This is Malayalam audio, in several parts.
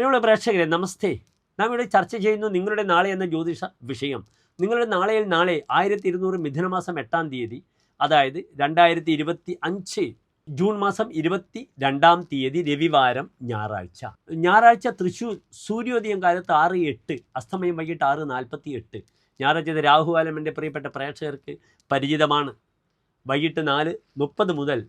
പ്രിയമുള്ള പ്രേക്ഷകരെ നമസ്തേ. നാം ഇവിടെ ചർച്ച ചെയ്യുന്നു നിങ്ങളുടെ നാളെ എന്ന ജ്യോതിഷ വിഷയം. നിങ്ങളുടെ നാളെയിൽ നാളെ ആയിരത്തി ഇരുന്നൂറ് മിഥുനമാസം എട്ടാം തീയതി അതായത് രണ്ടായിരത്തി ഇരുപത്തി അഞ്ച് ജൂൺ മാസം ഇരുപത്തി രണ്ടാം തീയതി രവിവാരം ഞായറാഴ്ച. ഞായറാഴ്ച തൃശ്ശൂർ സൂര്യോദയം കാലത്ത് ആറ് എട്ട് അസ്തമയം വൈകിട്ട് ആറ് നാൽപ്പത്തി എട്ട് ഞായറാഴ്ചത്തെ രാഹുകാലം എന്റെ പ്രിയപ്പെട്ട പ്രേക്ഷകർക്ക് പരിചിതമാണ്. വൈകിട്ട് നാല് മുപ്പത് മുതൽ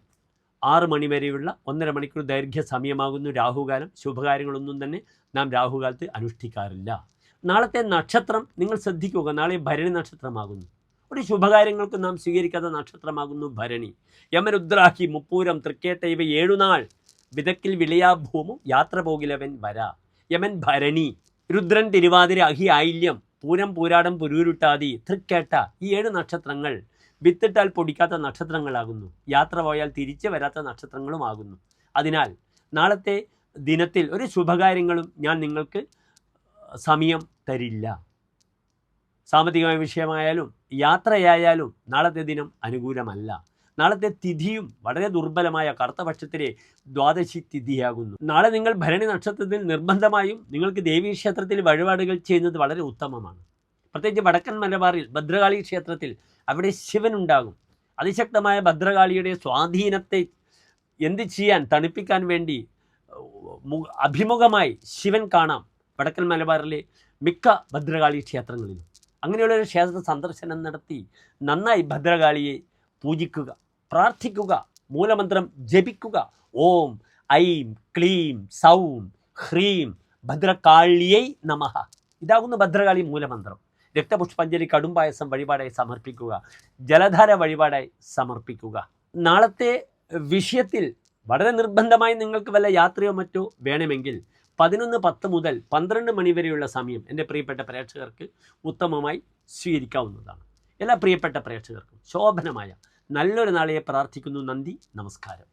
ആറ് മണി വരെയുള്ള ഒന്നര മണിക്കൂർ ദൈർഘ്യ സമയമാകുന്നു രാഹുകാലം. ശുഭകാര്യങ്ങളൊന്നും തന്നെ നാം രാഹുകാലത്ത് അനുഷ്ഠിക്കാറില്ല. നാളത്തെ നക്ഷത്രം നിങ്ങൾ ശ്രദ്ധിക്കുക നാളെ ഭരണി നക്ഷത്രമാകുന്നു. ഒരു ശുഭകാര്യങ്ങൾക്ക് നാം സ്വീകരിക്കാത്ത നക്ഷത്രമാകുന്നു ഭരണി. യമരുദ്രാഹി മുപ്പൂരം തൃക്കേട്ട ഇവ ഏഴുനാൾ വിതക്കിൽ വിളയാഭൂമും യാത്ര പോകിലവൻ വര. യമൻ ഭരണി രുദ്രൻ തിരുവാതിര അഹി ആയില്യം പൂരം പൂരാടം പുരൂരുട്ടാതി തൃക്കേട്ട ഈ ഏഴ് നക്ഷത്രങ്ങൾ വിത്തിട്ടാൽ പൊടിക്കാത്ത നക്ഷത്രങ്ങളാകുന്നു. യാത്ര പോയാൽ തിരിച്ചു വരാത്ത നക്ഷത്രങ്ങളുമാകുന്നു. അതിനാൽ നാളത്തെ ദിനത്തിൽ ഒരു ശുഭകാര്യങ്ങളും ഞാൻ നിങ്ങൾക്ക് സമയം തരില്ല. സാമ്പത്തികമായ വിഷയമായാലും യാത്രയായാലും നാളത്തെ ദിനം അനുകൂലമല്ല. നാളത്തെ തിഥിയും വളരെ ദുർബലമായ കറുത്തപക്ഷത്തിലെ ദ്വാദശി തിഥിയാകുന്നു. നാളെ നിങ്ങൾ ഭരണി നക്ഷത്രത്തിൽ നിർബന്ധമായും നിങ്ങൾക്ക് ദേവീക്ഷേത്രത്തിൽ വഴിപാടുകൾ ചെയ്യുന്നത് വളരെ ഉത്തമമാണ്. പ്രത്യേകിച്ച് വടക്കൻ മലബാറിൽ ഭദ്രകാളി ക്ഷേത്രത്തിൽ അവിടെ ശിവൻ ഉണ്ടാകും അതിശക്തമായ ഭദ്രകാളിയുടെ സ്വാധീനത്തെ എന്ത് ചെയ്യാൻ തണുപ്പിക്കാൻ വേണ്ടി അഭിമുഖമായി ശിവൻ കാണാം വടക്കൻ മലബാറിലെ മിക്ക ഭദ്രകാളി ക്ഷേത്രങ്ങളിലും. അങ്ങനെയുള്ളൊരു ക്ഷേത്ര സന്ദർശനം നടത്തി നന്നായി ഭദ്രകാളിയെ പൂജിക്കുക പ്രാർത്ഥിക്കുക മൂലമന്ത്രം ജപിക്കുക. ഓം ഐം ക്ലീം സൗം ഹ്രീം ഭദ്രകാളിയൈ നമഃ. ഇതാകുന്നു ഭദ്രകാളി മൂലമന്ത്രം. രക്തപുഷ്പാഞ്ജലി കടുംപായസം വഴിപാടായി സമർപ്പിക്കുക. ജലധാര വഴിപാടായി സമർപ്പിക്കുക. നാളത്തെ വിഷയത്തിൽ വളരെ നിർബന്ധമായി നിങ്ങൾക്ക് വല്ല യാത്രയോ മറ്റോ വേണമെങ്കിൽ പതിനൊന്ന് പത്ത് മുതൽ പന്ത്രണ്ട് മണി വരെയുള്ള സമയം എന്റെ പ്രിയപ്പെട്ട പ്രേക്ഷകർക്ക് ഉത്തമമായി സ്വീകരിക്കാവുന്നതാണ്. എല്ലാ പ്രിയപ്പെട്ട പ്രേക്ഷകർക്കും ശോഭനമായ നല്ലൊരു നാളെയെ പ്രാർത്ഥിക്കുന്നു. നന്ദി. നമസ്കാരം.